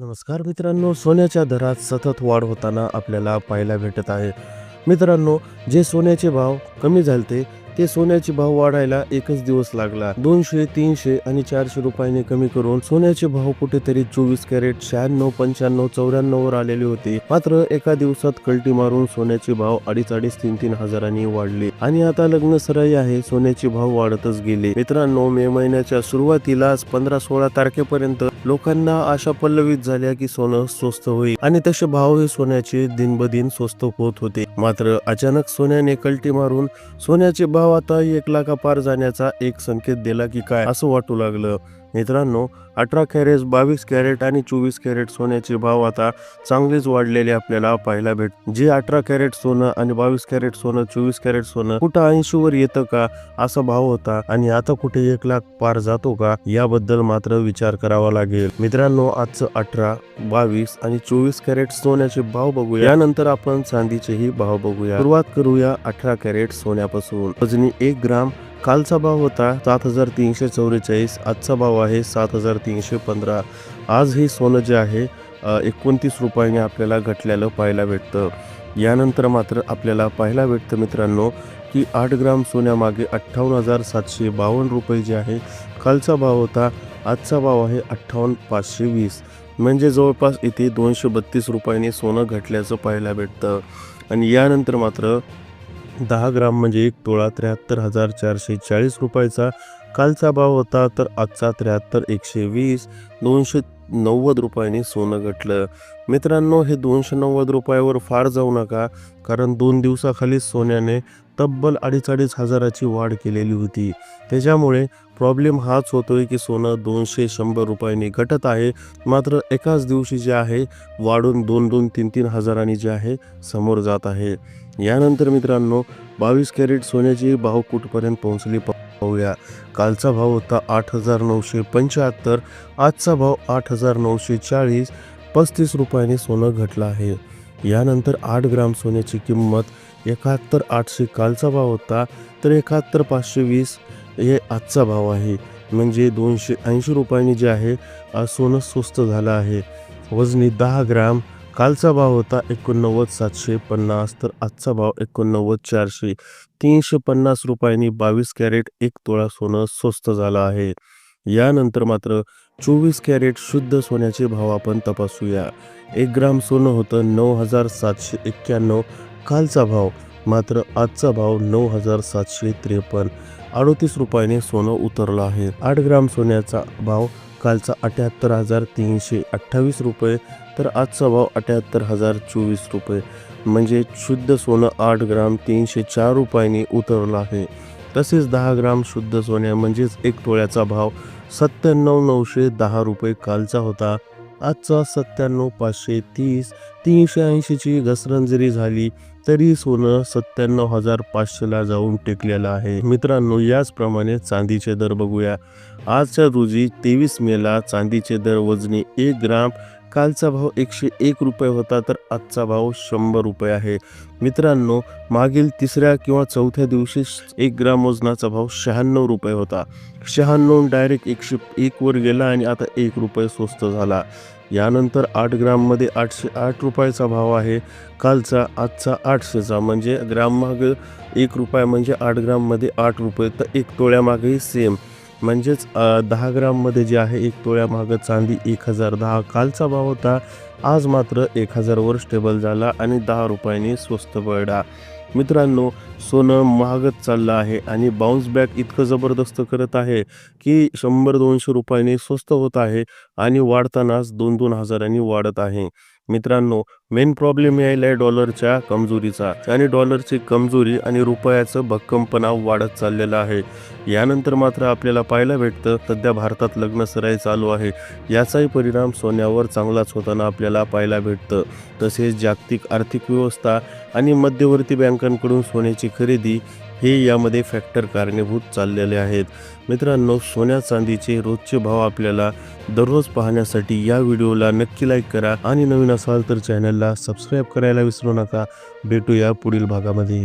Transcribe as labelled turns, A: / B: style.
A: नमस्कार मित्रांनो सोन्याच्या दरात सतत वाढ होताना आपल्याला पाहायला भेटत आहे. मित्रांनो जे सोन्याचे भाव कमी झाले ते ते सोन्याचे भाव वाढायला एकच दिवस लागला. दोनशे तीनशे आणि चारशे रुपयाने कमी करून सोन्याचे भाव कुठेतरी चोवीस कॅरेट शहाण्णव पंच्याण्णव चौऱ्याण्णव वर आलेले होते. मात्र एका दिवसात कल्टी मारून सोन्याचे भाव अडीच अडीच तीन तीन हजारांनी वाढले. आणि आता लग्न सराई आहे सोन्याचे भाव वाढतच गेले. मित्रांनो मे महिन्याच्या सुरुवातीलाच पंधरा सोळा तारखेपर्यंत लोकांना आशा पल्लवित झाल्या की सोनं स्वस्त होईल. आणि तसे भाव हे सोन्याचे दिनबदिन स्वस्त होत होते. मात्र अचानक सोन्याने कल्टी मारून सोन्याचे भाव आता एक लाखापार जाण्याचा एक संकेत दिला की काय असं वाटू लागलं. मित्रांनो अठरा कॅरेट बावीस कॅरेट आणि चोवीस कॅरेट सोन्याचे भाव आता चांगलेच वाढलेले आपल्याला पाहायला भेट जे अठरा कॅरेट सोनं आणि बावीस कॅरेट सोनं चोवीस कॅरेट सोनं कुठं ऐंशी वर येतं का असा भाव होता आणि आता कुठे एक लाख पार जातो का याबद्दल मात्र विचार करावा लागेल. मित्रांनो आजचं अठरा बावीस आणि चोवीस कॅरेट सोन्याचे भाव बघूया. यानंतर आपण चांदीचेही भाव बघूया. सुरुवात करूया अठरा कॅरेट सोन्यापासून. वजनी एक ग्राम कालचा भाव होता सात हजार तीनशे चौवेचाळीस आजचा भाव आहे सात हजार तीनशे पंधरा. आज हे सोनं जे आहे एकोणतीस रुपयाने आपल्याला घटलेलं पाहायला भेटतं. यानंतर मात्र आपल्याला पाहायला भेटतं मित्रांनो की आठ ग्राम सोन्यामागे अठ्ठावन्न हजार सातशे बावन्न रुपये जे आहे कालचा भाव होता आजचा भाव आहे अठ्ठावन्न पाचशे वीस. म्हणजे जवळपास इथे दोनशे बत्तीस रुपयाने सोनं घटल्याचं पाहायला भेटतं. आणि यानंतर मात्र दहा ग्राम म्हणजे एक तोळा त्र्याहत्तर हजार चारशे चाळीस रुपयाचा. कालचा भाव होता तर आजचा त्र्याहत्तर एकशे वीस दोनशे नव्वद रुपयाने सोनं घटलं. मित्रांनो हे दोनशे नव्वद रुपयावर फार जाऊ नका कारण दोन दिवसाखाली सोन्याने तब्बल अडीच अडीच हजाराची वाढ केलेली होती. त्याच्यामुळे प्रॉब्लेम हाच होतोय की सोनं दोनशे शंभर रुपयांनी घटत आहे. मात्र एकाच दिवशी जे आहे वाढून दोन दोन तीन तीन हजारांनी जे आहे समोर जात आहे. यानंतर मित्रांनो बावीस कॅरेट सोन्याची भाव कुठपर्यंत पोहोचली पाहूया. कालचा भाव होता आठ हजार नऊशे पंच्याहत्तर आजचा भाव आठ हजार नऊशे चाळीस पस्तीस रुपयाने सोनं घटलं आहे. यानंतर आठ ग्राम सोन्याची किंमत एकाहत्तर आठशे कालचा भाव होता तर एकाहत्तर पाचशे वीस हे आजचा भाव आहे. म्हणजे दोनशे ऐंशी रुपयांनी जे आहे आज सोनं स्वस्त झालं आहे. वजनी दहा ग्राम कालचा भाव होता एकोणनव्वद सातशे पन्नास तर आजचा भाव एकोणनव्वद चारशे तीनशे पन्नास रुपयांनी बावीस कॅरेट एक तोळा सोनं स्वस्त झालं आहे. यानंतर मात्र चोवीस कॅरेट शुद्ध सोन्याचे भाव आपण तपासूया. एक ग्राम सोनं होतं नऊ हजार सातशे एक्क्याण्णव कालचा भाव मात्र आजचा भाव नऊ हजार सातशे त्रेपन्न. अडोतीस रुपयाने सोनं उतरलं आहे. आठ ग्राम सोन्याचा भाव कालचा अठ्याहत्तर हजार तीनशे अठ्ठावीस रुपये तर आजचा भाव अठ्याहत्तर हजार चोवीस रुपये. म्हणजे शुद्ध सोनं आठ ग्राम तीनशे चार रुपयांनी उतरलं आहे. तसेच दहा ग्राम शुद्ध सोन्या म्हणजेच एक तोळ्याचा भाव सत्त्याण्णव नऊशे दहा रुपये कालचा होता. आजचा सत्त्याण्णव पाचशे तीस तीनशे ऐंशीची घसरण जरी झाली तरी सोनं सत्त्याण्णव हजार पाचशेला जाऊन टेकलेलं आहे. मित्रांनो याचप्रमाणे चांदीचे दर बघूया. आजच्या रोजी तेवीस मेला चांदीचे दर वजनी एक ग्राम कालचा भाव एकशे एक रुपये होता तर आजचा भाव शंभर रुपये आहे. मित्रांनो मागील तिसऱ्या किंवा चौथ्या दिवशी एक ग्राम वजनाचा भाव शहाण्णव रुपये होता. शहाण्णव डायरेक्ट एकशे एकवर गेला आणि आता एक रुपये स्वस्त झाला. यानंतर आठ ग्राममध्ये आठशे आठ रुपयाचा भाव आहे. कालचा आजचा आठशेचा म्हणजे ग्राममागं एक रुपया म्हणजे आठ ग्राममध्ये आठ रुपये तर एक तोळ्यामागेही सेम म्हणजेच दहा ग्राममध्ये जे आहे एक तोळ्यामागं चांदी एक हजार दहा कालचा भाव होता. आज मात्र एक हजारवर स्टेबल झाला आणि दहा रुपयांनी स्वस्त पडला. मित्रांनो सोनं महागत चाललं आहे आणि बाउन्स बॅक इतकं जबरदस्त करत आहे की शंभर दोनशे रुपयांनी स्वस्त होत आहे. आणि वाढतानाच दोन दोन हजारांनी वाढत आहे. मित्रांनो मेन प्रॉब्लेम यायला आहे डॉलरच्या कमजोरीचा. आणि डॉलरची कमजोरी आणि रुपयाचं भक्कमपणा वाढत चाललेला आहे. यानंतर मात्र आपल्याला पाहायला भेटतं सध्या भारतात लग्न सराई चालू आहे. याचाही परिणाम सोन्यावर चांगलाच होताना आपल्याला पाहायला भेटतं. तसेच जागतिक आर्थिक व्यवस्था आणि मध्यवर्ती बँकांकडून सोन्याची खरेदी हे यामध्ये फॅक्टर कारणीभूत चाललेले आहेत. मित्रांनो सोन्या चांदीचे रोजचे भाव आपल्याला दररोज पाहण्यासाठी या व्हिडिओला नक्की लाईक करा. आणि नवीन असाल तर चॅनलला सबस्क्राईब करायला विसरू नका. भेटूया पुढील भागामध्ये.